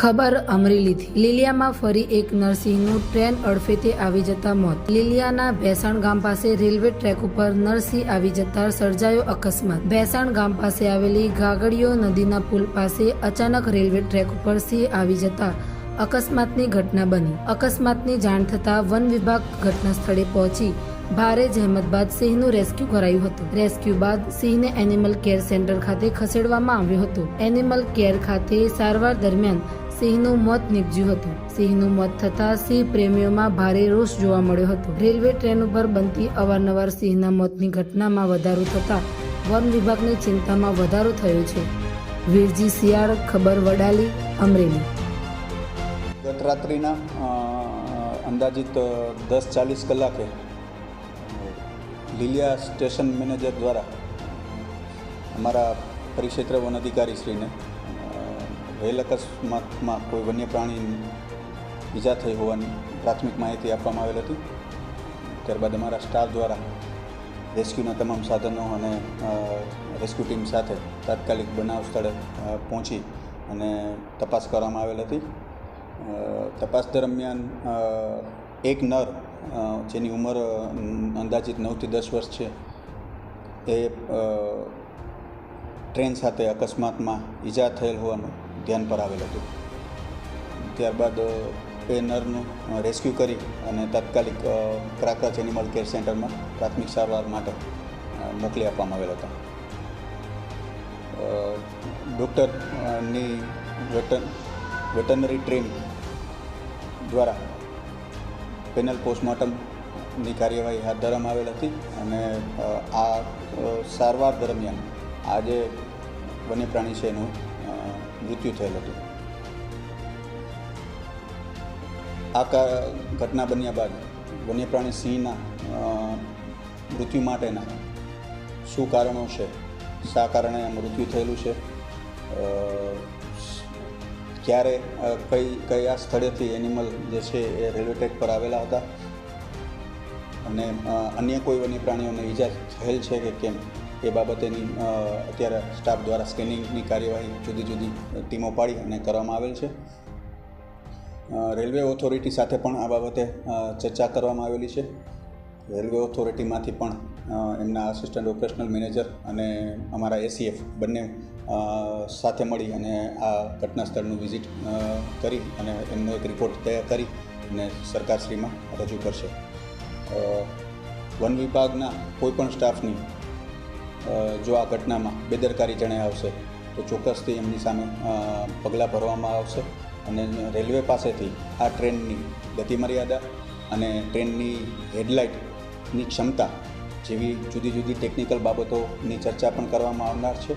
ખબર અમરેલીથી લીલિયામાં ફરી એક નરસિંહનું ટ્રેન અડફેતે આવી જતા મોત. લીલિયાના ભેસાણ ગામ પાસે રેલવે ટ્રેક ઉપર નરસિંહ આવી જતા સર્જાયો અકસ્માત. ભેસાણ ગામ પાસે આવેલી ગાગડીયો નદીના પુલ પાસે અચાનક રેલવે ટ્રેક ઉપર સિંહ આવી જતા અકસ્માતની ઘટના બની. અકસ્માતની જાણ થતાં વન વિભાગ ઘટના સ્થળે પહોંચી. ભારે જહેમત બાદ સિંહનું રેસ્ક્યુ કરાયું હતું. રેસ્ક્યુ બાદ સિંહને એનિમલ કેર સેન્ટર ખાતે ખસેડવામાં આવ્યો હતો. એનિમલ કેર ખાતે સારવાર દરમિયાન સિંહનું મોત નીપજ્યું હતું. સિંહનું મોત થતાં સિંહ પ્રેમીઓમાં ભારે રોષ જોવા મળ્યો હતો. રેલવે ટ્રેન ઉપર બનતી અવારનવાર સિંહના મોતની ઘટનામાં વધારો થતાં વન વિભાગની ચિંતામાં વધારો થયો છે. વીરજી શિયાળ ખબર વડાલી અમરેલી. ગત રાત્રિના અંદાજિત દસ ચાલીસ કલાકે લીલિયા સ્ટેશન મેનેજર દ્વારા અમારા પરિક્ષેત્ર વન અધિકારીશ્રીને અ, રેલ અકસ્માતમાં કોઈ વન્ય પ્રાણીની ઈજા થઈ હોવાની પ્રાથમિક માહિતી આપવામાં આવેલ હતી. ત્યારબાદ અમારા સ્ટાફ દ્વારા રેસ્ક્યુના તમામ સાધનો અને રેસ્ક્યુ ટીમ સાથે તાત્કાલિક બનાવ સ્થળે પહોંચી અને તપાસ કરવામાં આવેલ હતી. તપાસ દરમિયાન એક નર જેની ઉંમર અંદાજિત નવથી દસ વર્ષ છે, એ ટ્રેન સાથે અકસ્માતમાં ઈજા થયેલ હોવાનું ધ્યાન પર આવેલ હતું. ત્યારબાદ પેનરનું નરનું રેસ્ક્યુ કરી અને તાત્કાલિક અ, ક્રાકરાચ એનિમલ કેર સેન્ટરમાં પ્રાથમિક સારવાર માટે મોકલી આપવામાં આવેલ હતા. ડૉક્ટરની વેટન વેટનરી ટ્રીમ દ્વારા પેનલ પોસ્ટમોર્ટમની કાર્યવાહી હાથ ધરવામાં આવેલ હતી અને આ સારવાર દરમિયાન આ જે વન્ય પ્રાણી છે એનું મૃત્યુ થયેલ હતું. આ ઘટના બન્યા બાદ વન્યપ્રાણી સિંહના મૃત્યુ માટેના શું કારણો છે? શા કારણે મૃત્યુ થયેલું છે? ક્યારે કઈ કયા સ્થળેથી એનિમલ જે છે એ રેલવે ટ્રેક પર આવેલા હતા? અને અન્ય કોઈ વન્ય પ્રાણીઓને ઈજા થયેલ છે કે કેમ? એ બાબતેની અત્યારે સ્ટાફ દ્વારા સ્કેનિંગની કાર્યવાહી જુદી જુદી ટીમો પાડી અને કરવામાં આવેલ છે. રેલવે ઓથોરિટી સાથે પણ આ બાબતે ચર્ચા કરવામાં આવેલી છે. રેલવે ઓથોરિટીમાંથી પણ એમના આસિસ્ટન્ટ ઓપરેશનલ મેનેજર અને અમારા એસીએફ બંને સાથે મળી અને આ ઘટના સ્થળનું વિઝિટ કરી અને એમનો એક રિપોર્ટ તૈયાર કરી અને સરકારશ્રીમાં રજૂ કરશે. વન વિભાગના કોઈપણ સ્ટાફની જો આ ઘટનામાં બેદરકારી જણાય આવશે, તો ચોક્કસથી એમની સામે પગલાં ભરવામાં આવશે અને રેલવે પાસેથી આ ટ્રેનની ગતિમર્યાદા અને ટ્રેનની હેડલાઇટની ક્ષમતા જેવી જુદી જુદી ટેકનિકલ બાબતોની ચર્ચા પણ કરવામાં આવનાર છે.